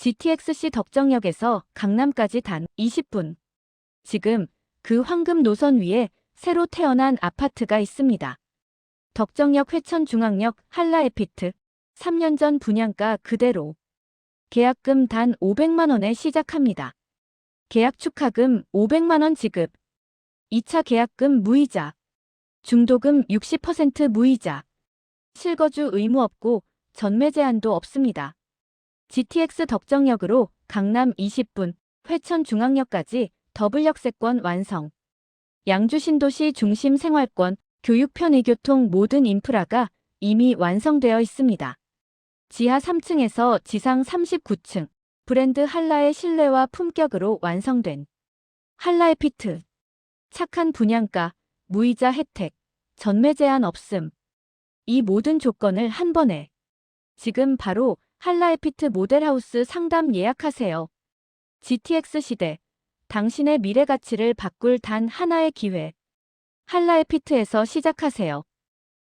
GTX-C 덕정역에서 강남까지 단 20분. 지금 그 황금 노선 위에 새로 태어난 아파트가 있습니다. 덕정역 회천중앙역 한라에피트 3년 전 분양가 그대로 계약금 단 500만 원에 시작합니다. 계약 축하금 500만 원 지급 2차 계약금 무이자 중도금 60% 무이자 실거주 의무 없고 전매 제한도 없습니다. GTX 덕정역으로 강남 20분, 회천중앙역까지 더블 역세권 완성. 양주 신도시 중심 생활권, 교육 편의교통 모든 인프라가 이미 완성되어 있습니다. 지하 3층에서 지상 39층, 브랜드 한라의 신뢰와 품격으로 완성된 한라의 피트. 착한 분양가, 무이자 혜택, 전매 제한 없음. 이 모든 조건을 한 번에. 지금 바로 한라에피트 모델하우스 상담 예약하세요. GTX 시대. 당신의 미래 가치를 바꿀 단 하나의 기회. 한라에피트에서 시작하세요.